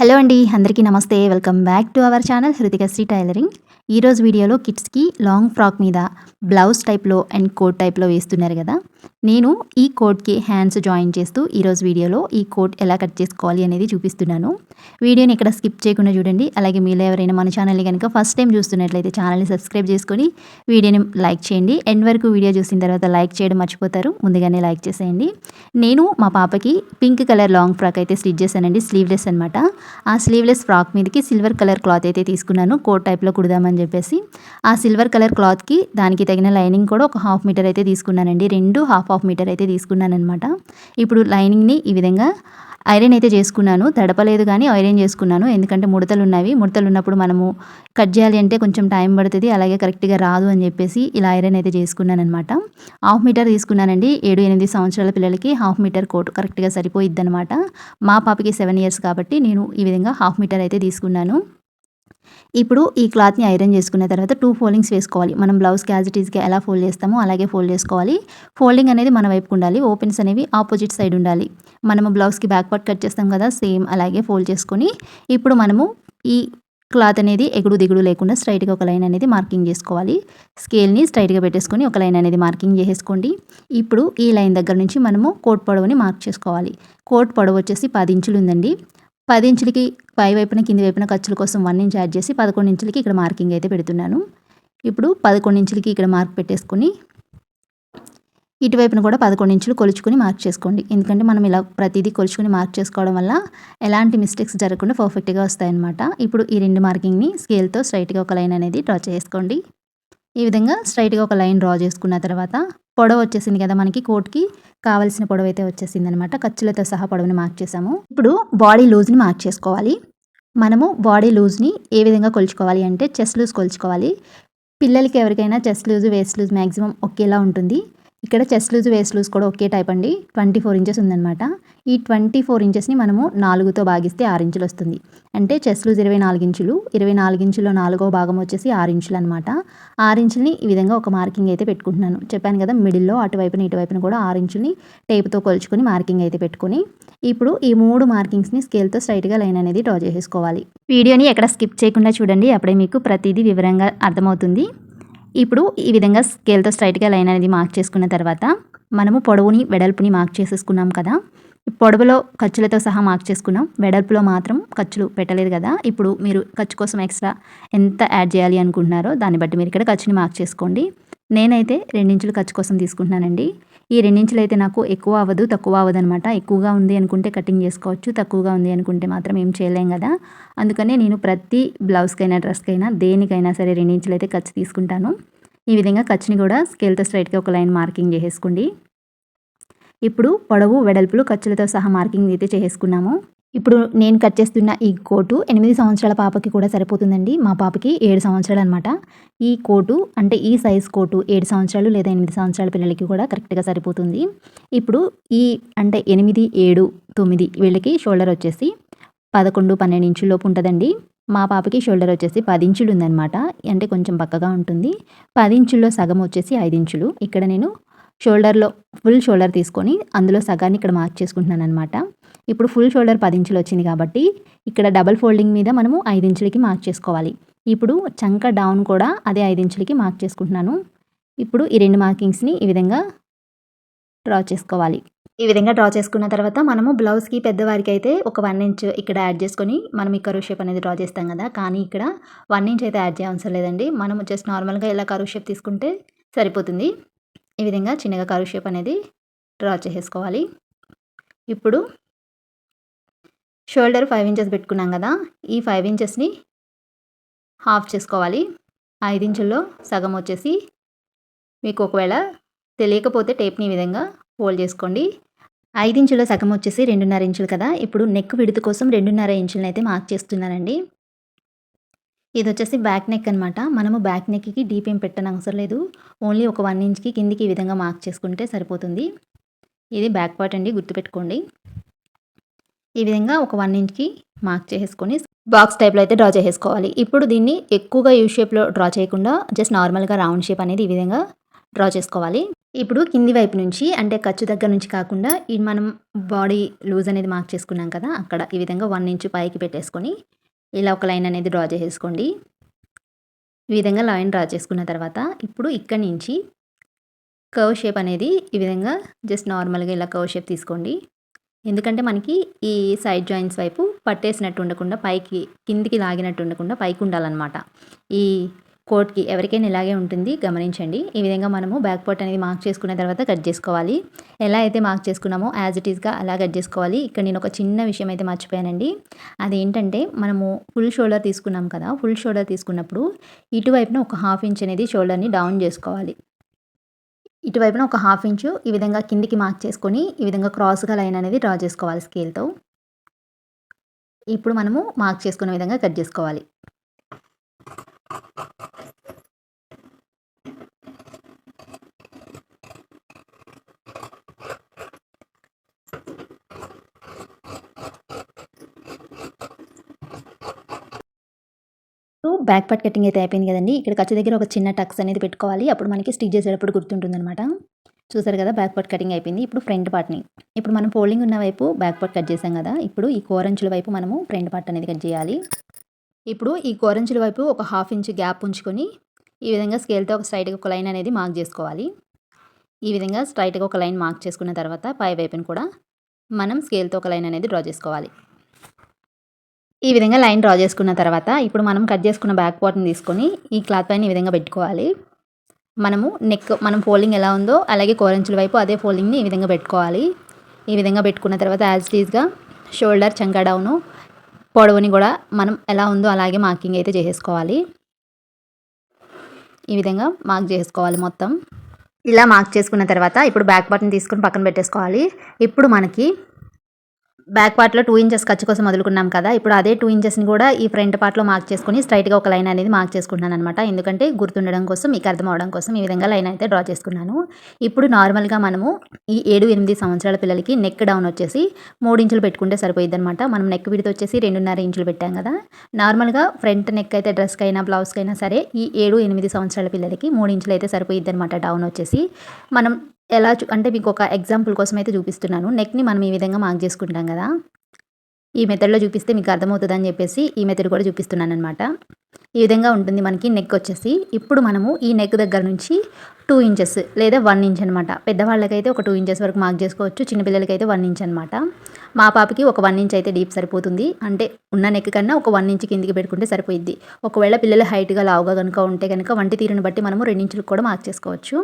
Hello అండి అందరికీ నమస్తే. Welcome back to our channel Hrithikasri tailoring. ఈరోజు వీడియోలో కిడ్స్కి లాంగ్ ఫ్రాక్ మీద బ్లౌజ్ టైప్లో అండ్ కోట్ టైప్లో వేస్తున్నారు కదా. నేను ఈ కోట్కి హ్యాండ్స్ జాయిన్ చేస్తూ ఈరోజు వీడియోలో ఈ కోట్ ఎలా కట్ చేసుకోవాలి అనేది చూపిస్తున్నాను. వీడియోని ఇక్కడ స్కిప్ చేయకుండా చూడండి. అలాగే మీలో ఎవరైనా మన ఛానల్ని కనుక ఫస్ట్ టైం చూస్తున్నట్లయితే ఛానల్ని సబ్స్క్రైబ్ చేసుకొని వీడియోని లైక్ చేయండి. ఎండ్ వరకు వీడియో చూసిన తర్వాత లైక్ చేయడం మర్చిపోతారు. ముందుగానే లైక్ చేసేయండి. నేను మా పాపకి పింక్ కలర్ లాంగ్ ఫ్రాక్ అయితే స్టిచ్ చేశానండి స్లీవ్లెస్ అనమాట ఆ స్లీవ్లెస్ ఫ్రాక్ మీదకి సిల్వర్ కలర్ క్లాత్ అయితే తీసుకున్నాను. కోట్ టైప్లో కుడదామని చెప్పేసి. ఆ సిల్వర్ కలర్ క్లాత్కి దానికి తగిన లైనింగ్ కూడా ఒక హాఫ్ మీటర్ అయితే తీసుకున్నానండి. రెండు హాఫ్ హాఫ్ మీటర్ అయితే తీసుకున్నాను అనమాట ఇప్పుడు లైనింగ్ని ఈ విధంగా ఐరన్ అయితే చేసుకున్నాను. తడపలేదు కానీ ఐరన్ చేసుకున్నాను. ఎందుకంటే ముడతలు ఉన్నవి ముడతలు ఉన్నప్పుడు మనము కట్ చేయాలి అంటే కొంచెం టైం పడుతుంది. అలాగే కరెక్ట్గా రాదు అని చెప్పేసి ఇలా ఐరన్ అయితే చేసుకున్నాను అనమాట హాఫ్ మీటర్ తీసుకున్నానండి. ఏడు ఎనిమిది సంవత్సరాల పిల్లలకి హాఫ్ మీటర్ కోట్ కరెక్ట్గా సరిపోయిద్ది అనమాట మా పాపకి సెవెన్ ఇయర్స్ కాబట్టి నేను ఈ విధంగా హాఫ్ మీటర్ అయితే తీసుకున్నాను. ఇప్పుడు ఈ క్లాత్ని ఐరన్ చేసుకున్న తర్వాత టూ ఫోల్డింగ్స్ వేసుకోవాలి. మనం బ్లౌజ్ క్యాజిటీస్గా ఎలా ఫోల్డ్ చేస్తామో అలాగే ఫోల్డ్ చేసుకోవాలి. ఫోల్డింగ్ అనేది మన వైపుకు ఉండాలి. ఓపెన్స్ అనేవి ఆపోజిట్ సైడ్ ఉండాలి. మనము బ్లౌజ్కి బ్యాక్ పార్ట్ కట్ చేస్తాం కదా సేమ్ అలాగే ఫోల్డ్ చేసుకొని ఇప్పుడు మనము ఈ క్లాత్ అనేది ఎగుడు దిగుడు లేకుండా స్ట్రైట్గా ఒక లైన్ అనేది మార్కింగ్ చేసుకోవాలి. స్కేల్ని స్ట్రైట్గా పెట్టేసుకొని ఒక లైన్ అనేది మార్కింగ్ చేసేసుకోండి. ఇప్పుడు ఈ లైన్ దగ్గర నుంచి మనము కోట్ పొడవుని మార్క్ చేసుకోవాలి. కోట్ పొడవు వచ్చేసి పది ఇంచులు ఉందండి. పది ఇంచులకి పై వైపున కింది వైపున ఖర్చుల కోసం వన్ ఇంచ్ యాడ్ చేసి పదకొండు ఇంచులకి ఇక్కడ మార్కింగ్ అయితే పెడుతున్నాను. ఇప్పుడు పదకొండు ఇంచులకి ఇక్కడ మార్క్ పెట్టేసుకొని ఇటువైపున కూడా పదకొండు ఇంచులు కొలుచుకొని మార్క్ చేసుకోండి. ఎందుకంటే మనం ఇలా ప్రతిదీ కొలుచుకొని మార్క్ చేసుకోవడం వల్ల ఎలాంటి మిస్టేక్స్ జరగకుండా పర్ఫెక్ట్గా వస్తాయన్నమాట. ఇప్పుడు ఈ రెండు మార్కింగ్ని స్కేల్తో స్ట్రైట్గా ఒక లైన్ అనేది డ్రా చేసుకోండి. ఈ విధంగా స్ట్రైట్గా ఒక లైన్ డ్రా చేసుకున్న తర్వాత పొడవు వచ్చేసింది కదా మనకి కోట్కి కావలసిన పొడవు అయితే వచ్చేసింది అనమాట ఖర్చులతో సహా పొడవుని మార్క్ చేసాము ఇప్పుడు బాడీ లూజ్ని మార్క్ చేసుకోవాలి. మనము బాడీ లూజ్ని ఏ విధంగా కొలుచుకోవాలి అంటే చెస్ట్ లూజ్ కొలుచుకోవాలి. పిల్లలకి ఎవరికైనా chest loose waist loose maximum ఒకేలా ఉంటుంది. ఇక్కడ చెస్ట్ లూజ్ వేస్ట్ లూజ్ కూడా ఒకే టైప్ అండి. ట్వంటీ ఫోర్ ఇంచెస్ ఉందన్నమాట. ఈ ట్వంటీ ఫోర్ ఇంచెస్ని మనము నాలుగుతో భాగిస్తే ఆరు ఇంచులు వస్తుంది. అంటే చెస్ట్ లూజ్ ఇరవై నాలుగు ఇంచులు ఇరవై నాలుగు ఇంచులో నాలుగో భాగం వచ్చేసి ఆరు ఇంచులు అనమాట ఆరు ఇంచుల్ని ఈ విధంగా ఒక మార్కింగ్ అయితే పెట్టుకుంటున్నాను. చెప్పాను కదా మిడిల్లో అటువైపున ఇటువైపున కూడా ఆరు ఇంచుల్ని టేప్తో కొలుచుకొని మార్కింగ్ అయితే పెట్టుకొని ఇప్పుడు ఈ మూడు మార్కింగ్స్ని స్కేల్తో స్ట్రైట్గా లైన్ అనేది డ్రా చేసేసుకోవాలి. వీడియోని ఎక్కడ స్కిప్ చేయకుండా చూడండి. అప్పుడే మీకు ప్రతిదీ వివరంగా అర్థమవుతుంది. ఇప్పుడు ఈ విధంగా స్కేల్తో స్ట్రైట్గా లైన్ అనేది మార్క్ చేసుకున్న తర్వాత మనము పొడవుని వెడల్పుని మార్క్ చేసేసుకున్నాం కదా. పొడవులో ఖర్చులతో సహా మార్క్ చేసుకున్నాం. వెడల్పులో మాత్రం ఖర్చులు పెట్టలేదు కదా. ఇప్పుడు మీరు ఖర్చు కోసం ఎక్స్ట్రా ఎంత యాడ్ చేయాలి అనుకుంటున్నారో దాన్ని బట్టి మీరు ఇక్కడ ఖర్చుని మార్క్ చేసుకోండి. నేనైతే రెండించులు ఖర్చు కోసం తీసుకుంటున్నానండి. ఈ రెండించులు అయితే నాకు ఎక్కువ అవ్వదు తక్కువ అవ్వదు అనమాట ఎక్కువగా ఉంది అనుకుంటే కటింగ్ చేసుకోవచ్చు తక్కువగా ఉంది అనుకుంటే మాత్రం ఏం చేయలేం కదా. అందుకనే నేను ప్రతి బ్లౌజ్కైనా డ్రెస్కైనా దేనికైనా సరే రెండించులు అయితే ఖర్చు తీసుకుంటాను. ఈ విధంగా ఖర్చుని కూడా స్కేల్తో స్ట్రైట్గా ఒక లైన్ మార్కింగ్ చేసేసుకోండి. ఇప్పుడు పొడవు వెడల్పులు ఖర్చులతో సహా మార్కింగ్ అయితే చేసుకున్నాము ఇప్పుడు నేను కట్ చేస్తున్న ఈ కోటు ఎనిమిది సంవత్సరాల పాపకి కూడా సరిపోతుందండి. మా పాపకి ఏడు సంవత్సరాలు అనమాట ఈ కోటు అంటే ఈ సైజ్ కోటు ఏడు సంవత్సరాలు లేదా ఎనిమిది సంవత్సరాల పిల్లలకి కూడా కరెక్ట్గా సరిపోతుంది. ఇప్పుడు ఈ అంటే ఎనిమిది ఏడు తొమ్మిది వీళ్ళకి షోల్డర్ వచ్చేసి పదకొండు పన్నెండు ఇంచుల్లోపు ఉంటుందండి. మా పాపకి షోల్డర్ వచ్చేసి పది ఇంచులు ఉందన్నమాట. అంటే కొంచెం పక్కగా ఉంటుంది. పది ఇంచుల్లో సగం వచ్చేసి ఐదు ఇంచులు. ఇక్కడ నేను షోల్డర్లో ఫుల్ షోల్డర్ తీసుకొని అందులో సగాన్ని ఇక్కడ మార్క్ చేసుకుంటున్నాను అనమాట ఇప్పుడు ఫుల్ షోల్డర్ పది ఇంచులు వచ్చింది కాబట్టి ఇక్కడ డబల్ ఫోల్డింగ్ మీద మనము ఐదు ఇంచులకి మార్క్ చేసుకోవాలి. ఇప్పుడు చంక డౌన్ కూడా అదే ఐదు ఇంచులకి మార్క్ చేసుకుంటున్నాను. ఇప్పుడు ఈ రెండు మార్కింగ్స్ని ఈ విధంగా డ్రా చేసుకోవాలి. ఈ విధంగా డ్రా చేసుకున్న తర్వాత మనము బ్లౌజ్కి పెద్దవారికి అయితే ఒక వన్ ఇంచ్ ఇక్కడ యాడ్ చేసుకొని మనం ఈ కరువు షేప్ అనేది డ్రా చేస్తాం కదా కానీ ఇక్కడ వన్ ఇంచ్ అయితే యాడ్ చేయవసరం లేదండి. మనం జస్ట్ నార్మల్గా ఇలా కరువు షేప్ తీసుకుంటే సరిపోతుంది. ఈ విధంగా చిన్నగా కరువు షేప్ అనేది డ్రా చేసేసుకోవాలి. ఇప్పుడు షోల్డర్ ఫైవ్ ఇంచెస్ పెట్టుకున్నాం కదా ఈ ఫైవ్ ఇంచెస్ని హాఫ్ చేసుకోవాలి. ఐదు ఇంచుల్లో సగం వచ్చేసి మీకు ఒకవేళ తెలియకపోతే టేప్ని ఈ విధంగా ఫోల్డ్ చేసుకోండి. ఐదు ఇంచుల సగం వచ్చేసి రెండున్నర ఇంచులు కదా ఇప్పుడు నెక్ విడుత కోసం రెండున్నర ఇంచులను అయితే మార్క్ చేస్తున్నానండి. ఇది వచ్చేసి బ్యాక్ నెక్ అనమాట మనము బ్యాక్ నెక్కి డీప్ ఏం పెట్టని అవసరం లేదు. ఓన్లీ ఒక వన్ ఇంచ్కి కిందికి ఈ విధంగా మార్క్ చేసుకుంటే సరిపోతుంది. ఇది బ్యాక్ పార్ట్ అండి గుర్తుపెట్టుకోండి. ఈ విధంగా ఒక వన్ ఇంచ్కి మార్క్ చేసుకొని బాక్స్ టైప్లో అయితే డ్రా చేసేసుకోవాలి. ఇప్పుడు దీన్ని ఎక్కువగా యూ షేప్లో డ్రా చేయకుండా జస్ట్ నార్మల్గా రౌండ్ షేప్ అనేది ఈ విధంగా డ్రా చేసుకోవాలి. ఇప్పుడు కింది వైపు నుంచి అంటే ఖర్చు దగ్గర నుంచి కాకుండా ఈ మనం బాడీ లూజ్ అనేది మార్క్ చేసుకున్నాం కదా అక్కడ ఈ విధంగా వన్ ఇంచ్ పైకి పెట్టేసుకొని ఇలా ఒక లైన్ అనేది డ్రా చేసేసుకోండి. ఈ విధంగా లైన్ డ్రా చేసుకున్న తర్వాత ఇప్పుడు ఇక్కడి నుంచి కర్వ్ షేప్ అనేది ఈ విధంగా జస్ట్ నార్మల్గా ఇలా కర్వ్ షేప్ తీసుకోండి. ఎందుకంటే మనకి ఈ సైడ్ జాయింట్స్ వైపు పట్టేసినట్టు ఉండకుండా పైకి కిందికి లాగినట్టు ఉండకుండా పైకి ఉండాలన్నమాట. ఈ కోట్కి ఎవరికైనా ఇలాగే ఉంటుంది గమనించండి. ఈ విధంగా మనము బ్యాక్ పార్ట్ అనేది మార్క్ చేసుకున్న తర్వాత కట్ చేసుకోవాలి. ఎలా అయితే మార్క్ చేసుకున్నామో యాజ్ ఇట్ ఈస్గా అలా కట్ చేసుకోవాలి. ఇక్కడ నేను ఒక చిన్న విషయం అయితే మర్చిపోయానండి. అదేంటంటే మనము ఫుల్ షోల్డర్ తీసుకున్నాం కదా ఫుల్ షోల్డర్ తీసుకున్నప్పుడు ఇటువైపున ఒక హాఫ్ ఇంచ్ అనేది షోల్డర్ని డౌన్ చేసుకోవాలి. ఇటువైపున ఒక హాఫ్ ఇంచు ఈ విధంగా కిందికి మార్క్ చేసుకొని ఈ విధంగా క్రాస్గా లైన్ అనేది డ్రా చేసుకోవాలి స్కేల్తో. ఇప్పుడు మనము మార్క్ చేసుకునే విధంగా కట్ చేసుకోవాలి. బ్యాక్ పార్ట్ కటింగ్ అయితే అయిపోయింది కదండి. ఇక్కడ ఖర్చు దగ్గర ఒక చిన్న టక్స్ అనేది పెట్టుకోవాలి. అప్పుడు మనకి స్టిచ్ చేసేటప్పుడు గుర్తుంటుందన్నమాట. చూసారు కదా బ్యాక్ పార్ట్ కటింగ్ అయిపోయింది. ఇప్పుడు ఫ్రంట్ పార్ట్ని. ఇప్పుడు మనం ఫోల్డింగ్ ఉన్న వైపు బ్యాక్ పార్ట్ కట్ చేసాం కదా. ఇప్పుడు ఈ కోరంచుల వైపు మనము ఫ్రంట్ పార్ట్ అనేది కట్ చేయాలి. ఇప్పుడు ఈ కోరంచుల వైపు ఒక హాఫ్ ఇంచ్ గ్యాప్ ఉంచుకొని ఈ విధంగా స్కేల్తో ఒక స్ట్రైట్గా ఒక లైన్ అనేది మార్క్ చేసుకోవాలి. ఈ విధంగా స్ట్రైట్గా ఒక లైన్ మార్క్ చేసుకున్న తర్వాత పై వైపుని కూడా మనం స్కేల్తో ఒక లైన్ అనేది డ్రా చేసుకోవాలి. ఈ విధంగా లైన్ డ్రా చేసుకున్న తర్వాత ఇప్పుడు మనం కట్ చేసుకున్న బ్యాక్ పార్ట్ని తీసుకొని ఈ క్లాత్ పైన ఈ విధంగా పెట్టుకోవాలి. మనము నెక్ మనం ఫోల్డింగ్ ఎలా ఉందో అలాగే కోరంచుల వైపు అదే ఫోల్డింగ్ని ఈ విధంగా పెట్టుకోవాలి. ఈ విధంగా పెట్టుకున్న తర్వాత యాజ్ టీజ్గా షోల్డర్ చంకా డౌను పొడవుని కూడా మనం ఎలా ఉందో అలాగే మార్కింగ్ అయితే చేసేసుకోవాలి. ఈ విధంగా మార్క్ చేసుకోవాలి మొత్తం. ఇలా మార్క్ చేసుకున్న తర్వాత ఇప్పుడు బ్యాక్ బటన్ తీసుకొని పక్కన పెట్టేసుకోవాలి. ఇప్పుడు మనకి బ్యాక్ పార్ట్లో టూ ఇంచెస్ ఖర్చు కోసం వదులుకున్నాం కదా. ఇప్పుడు అదే టూ ఇంచెస్ని కూడా ఈ ఫ్రంట్ పార్ట్లో మార్క్ చేసుకుని స్ట్రైట్గా ఒక లైన్ అనేది మార్క్ చేసుకుంటున్నాను అనమాట ఎందుకంటే గుర్తుండడం కోసం మీకు అర్థం అవడం కోసం ఈ విధంగా లైన్ అయితే డ్రా చేసుకున్నాను. ఇప్పుడు నార్మల్గా మనము ఈ ఏడు ఎనిమిది సంవత్సరాల పిల్లలకి నెక్ డౌన్ వచ్చేసి మూడు ఇంచులు పెట్టుకుంటే సరిపోయింది అనమాట మనం నెక్ విడితో వచ్చేసి రెండున్నర ఇంచులు పెట్టాం కదా. నార్మల్గా ఫ్రంట్ నెక్ అయితే డ్రెస్కి అయినా బ్లౌజ్కి అయినా సరే ఈ ఏడు ఎనిమిది సంవత్సరాల పిల్లలకి మూడు ఇంచులు అయితే సరిపోయిద్ది అనమాట డౌన్ వచ్చేసి. మనం ఎలా అంటే మీకు ఒక ఎగ్జాంపుల్ కోసం అయితే చూపిస్తున్నాను. నెక్ని మనం ఈ విధంగా మార్క్ చేసుకుంటాం కదా. ఈ మెథడ్లో చూపిస్తే మీకు అర్థమవుతుందని చెప్పేసి ఈ మెథడ్ కూడా చూపిస్తున్నాను అనమాట ఈ విధంగా ఉంటుంది మనకి నెక్ వచ్చేసి. ఇప్పుడు మనము ఈ నెక్ దగ్గర నుంచి టూ ఇంచెస్ లేదా వన్ ఇంచ్ అనమాట పెద్దవాళ్ళకైతే ఒక టూ ఇంచెస్ వరకు మార్క్ చేసుకోవచ్చు. చిన్నపిల్లలకైతే వన్ ఇంచ్ అనమాట మా పాపకి ఒక వన్ ఇంచ్ అయితే డీప్ సరిపోతుంది. అంటే ఉన్న నెక్ కన్నా ఒక వన్ ఇంచ్ కిందికి పెట్టుకుంటే సరిపోయిద్ది. ఒకవేళ పిల్లలు హైట్గా లావుగా కనుక ఉంటే కనుక వంటి తీరుని బట్టి మనము రెండించులకు కూడా మార్క్ చేసుకోవచ్చు.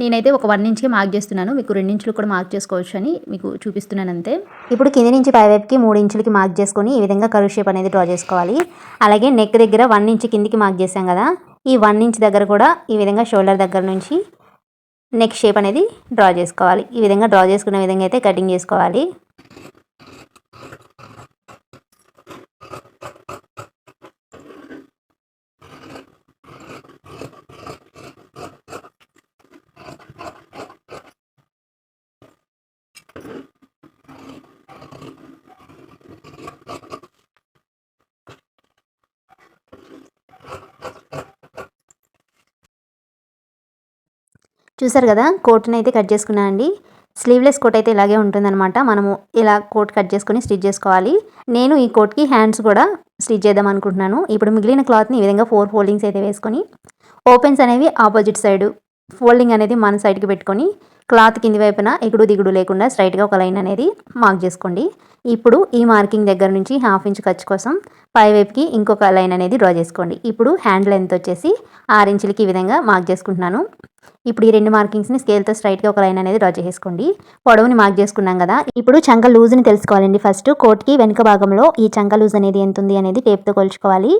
నేనైతే ఒక వన్ ఇంచ్కి మార్క్ చేస్తున్నాను. మీకు రెండు ఇంచులు కూడా మార్క్ చేసుకోవచ్చు అని మీకు చూపిస్తున్నాను అంతే. ఇప్పుడు కింది నుంచి పైవైపుకి మూడు ఇంచులకి మార్క్ చేసుకొని ఈ విధంగా కరువు షేప్ అనేది డ్రా చేసుకోవాలి. అలాగే నెక్ దగ్గర వన్ ఇంచ్ కిందికి మార్క్ చేసాం కదా ఈ వన్ ఇంచ్ దగ్గర కూడా ఈ విధంగా షోల్డర్ దగ్గర నుంచి నెక్ షేప్ అనేది డ్రా చేసుకోవాలి. ఈ విధంగా డ్రా చేసుకునే విధంగా అయితే కటింగ్ చేసుకోవాలి. చూసారు కదా కోట్ని అయితే కట్ చేసుకున్నానండి. స్లీవ్లెస్ కోట్ అయితే ఇలాగే ఉంటుందన్నమాట. మనము ఇలా కోట్ కట్ చేసుకొని స్టిచ్ చేసుకోవాలి. నేను ఈ కోట్కి హ్యాండ్స్ కూడా స్టిచ్ చేద్దాం అనుకుంటున్నాను. ఇప్పుడు మిగిలిన క్లాత్ని ఈ విధంగా ఫోర్ ఫోల్డింగ్స్ అయితే వేసుకొని ఓపెన్స్ అనేవి ఆపోజిట్ సైడ్ ఫోల్డింగ్ అనేది మన సైడ్కి పెట్టుకొని క్లాత్ కింది వైపున ఎగుడు దిగుడు లేకుండా స్ట్రైట్గా ఒక లైన్ అనేది మార్క్ చేసుకోండి. ఇప్పుడు ఈ మార్కింగ్ దగ్గర నుంచి హాఫ్ ఇంచ్ ఖర్చు కోసం పై వైపుకి ఇంకొక లైన్ అనేది డ్రా చేసుకోండి. ఇప్పుడు హ్యాండ్ లెంత్ వచ్చేసి ఆరు ఇంచులకి ఈ విధంగా మార్క్ చేసుకుంటున్నాను. ఇప్పుడు ఈ రెండు మార్కింగ్స్ని స్కేల్తో స్ట్రైట్గా ఒక లైన్ అనేది డ్రా చేసుకోండి. పొడవుని మార్క్ చేసుకున్నాం కదా ఇప్పుడు చంక లూజ్ని తెలుసుకోవాలండి. ఫస్ట్ కోట్కి వెనుక భాగంలో ఈ చంక లూజ్ అనేది ఎంత ఉంది అనేది టేప్తో కొలుచుకోవాలి.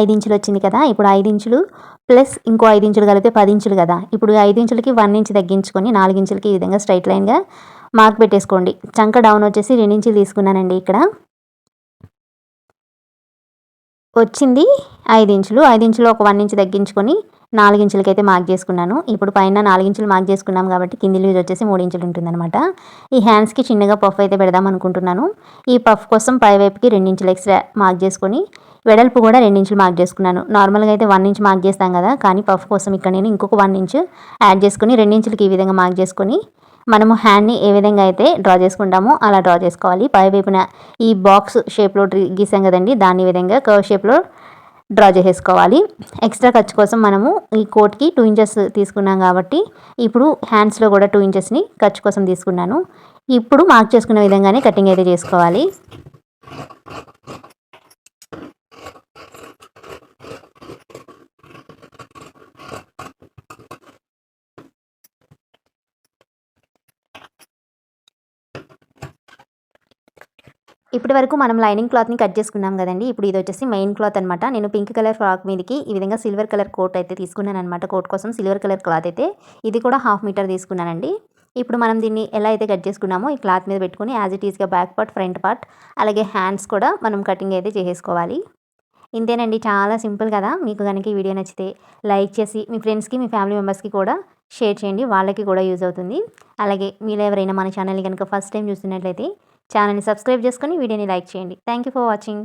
ఐదు ఇంచులు వచ్చింది కదా ఇప్పుడు ఐదు ఇంచులు ప్లస్ ఇంకో ఐదు ఇంచులు కలిపితే పది ఇంచులు కదా ఇప్పుడు ఐదు ఇంచులకి వన్ ఇంచ్ తగ్గించుకొని నాలుగు ఇంచులకి ఈ విధంగా స్ట్రైట్ లైన్గా మార్క్ పెట్టేసుకోండి. చంక డౌన్ వచ్చేసి రెండు ఇంచులు తీసుకున్నానండి ఇక్కడ. వచ్చింది ఐదు ఇంచులు. ఐదు ఇంచులు ఒక వన్ ఇంచ్ తగ్గించుకొని నాలుగించులకి అయితే మార్క్ చేసుకున్నాను. ఇప్పుడు పైన నాలుగించులు మార్క్ చేసుకున్నాం కాబట్టి కింది లూజ్ వచ్చేసి మూడు ఇంచులు ఉంటుందన్నమాట. ఈ హ్యాండ్స్కి చిన్నగా పఫ్ అయితే పెడదాం అనుకుంటున్నాను. ఈ పఫ్ కోసం పై వైపుకి రెండించులు ఎక్స్ట్రా మార్క్ చేసుకొని వెడల్పు కూడా రెండించులు మార్క్ చేసుకున్నాను. నార్మల్గా అయితే వన్ ఇంచ్ మార్క్ చేస్తాం కదా కానీ పఫ్ కోసం ఇక్కడ నేను ఇంకొక వన్ ఇంచ్ యాడ్ చేసుకుని రెండించులకి ఈ విధంగా మార్క్ చేసుకొని మనము హ్యాండ్ని ఏ విధంగా అయితే డ్రా చేసుకుంటామో అలా డ్రా చేసుకోవాలి. పై వైపున ఈ బాక్స్ షేప్లో గీసాం కదండి దాని విధంగా కర్వ్ షేప్లో డ్రా చేసేసుకోవాలి. ఎక్స్ట్రా ఖర్చు కోసం మనము ఈ కోట్కి టూ ఇంచెస్ తీసుకున్నాం కాబట్టి ఇప్పుడు హ్యాండ్స్లో కూడా టూ ఇంచెస్ని ఖర్చు కోసం తీసుకున్నాను. ఇప్పుడు మార్క్ చేసుకునే విధంగానే కటింగ్ అయితే చేసుకోవాలి. ఇప్పటి వరకు మనం లైనింగ్ క్లాత్ని కట్ చేసుకున్నాం కదండి. ఇప్పుడు ఇది వచ్చేసి మెయిన్ క్లాత్ అనమాట నేను పింక్ కలర్ ఫ్రాక్ మీదకి ఈ విధంగా సిల్వర్ కలర్ కోట్ అయితే తీసుకున్నాను అనమాట కోట్ కోసం సిల్వర్ కలర్ క్లాత్ అయితే. ఇది కూడా హాఫ్ మీటర్ తీసుకున్నానండి. ఇప్పుడు మనం దీన్ని ఎలా అయితే కట్ చేసుకున్నామో ఈ క్లాత్ మీద పెట్టుకుని యాజ్ ఇట్ ఈస్గా బ్యాక్ పార్ట్ ఫ్రంట్ పార్ట్ అలాగే హ్యాండ్స్ కూడా మనం కటింగ్ అయితే చేసేసుకోవాలి. ఇంతేనండి. చాలా సింపుల్ కదా. మీకు కనుక ఈ వీడియో నచ్చితే లైక్ చేసి మీ ఫ్రెండ్స్కి మీ ఫ్యామిలీ మెంబర్స్కి కూడా షేర్ చేయండి. వాళ్ళకి కూడా యూజ్ అవుతుంది. అలాగే మీరు ఎవరైనా మన ఛానల్ని కనుక ఫస్ట్ టైం చూస్తున్నట్లయితే ఛానల్ని సబ్స్క్రైబ్ చేసుకొని వీడియోని లైక్ చేయండి. Thank you for watching